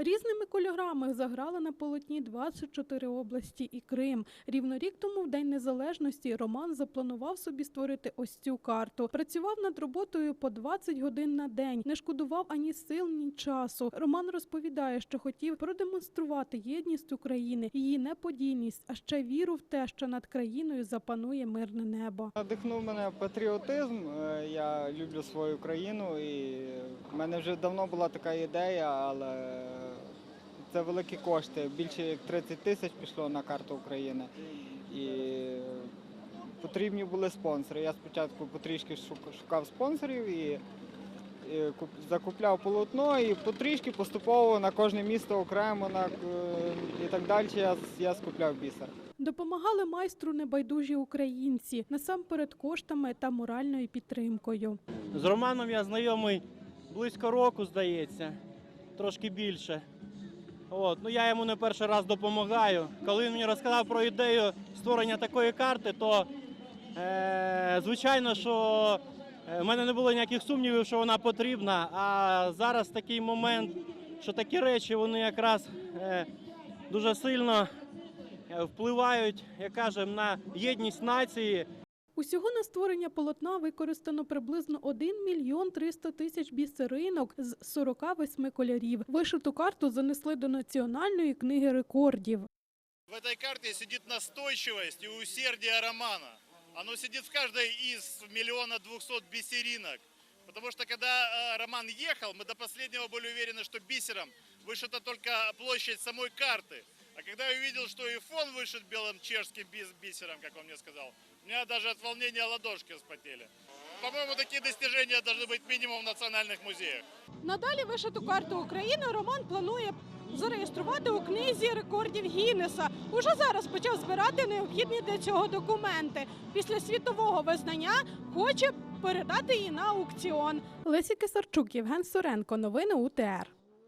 Різними кольорами заграли на полотні 24 області і Крим. Рівно рік тому, в День Незалежності, Роман запланував собі створити ось цю карту. Працював над роботою по 20 годин на день, не шкодував ані сил, ні часу. Роман розповідає, що хотів продемонструвати єдність України, її неподільність, а ще віру в те, що над країною запанує мирне небо. Надихнув мене патріотизм. Е, Я люблю свою країну і в мене вже давно була така ідея, але це великі кошти. Більше як 30 тисяч пішло на карту України. І потрібні були спонсори. Я спочатку потрішки шукав спонсорів і і куп- закупляв полотно і потрішки поступово на кожне місто окремо на, е, і так далі я, я скупляв бісер. Допомагали майстру небайдужі українці насамперед коштами та моральною підтримкою. З Романом я знайомий близько року, здається, трошки більше. От. Ну, я йому не перший раз допомагаю. Коли він мені розказав про ідею створення такої карти, то е, звичайно, що е, в мене не було ніяких сумнівів, що вона потрібна. А зараз такий момент, що такі речі вони якраз е, дуже сильно е, впливають, як кажемо, на єдність нації. Усього на створення полотна використано приблизно 1 мільйон 300 тисяч бісеринок з 48 кольорів. Вишиту карту занесли до національної книги рекордів. В этой карте сидит настойчивость и усердие романа. Оно сидит в каждой из миллиона двухсот бисеринок. Потому что когда э, роман ехал, мы до последнего были уверены, что бисером вышита только площадь самой карты. А когда я увидел, что и фон вышит белым чешским бис- бисером, как он мне сказал, у меня даже от волнения ладошки вспотели. По-моему, такие достижения должны быть минимум в национальных музеях. Надалі вишиту карту України Роман планує зареєструвати у книзі рекордів Гіннеса. Уже зараз почав збирати необхідні для цього документи. Після світового визнання хоче передати її на аукціон. Лесі Кисарчук, Євген Соренко. Новини УТР.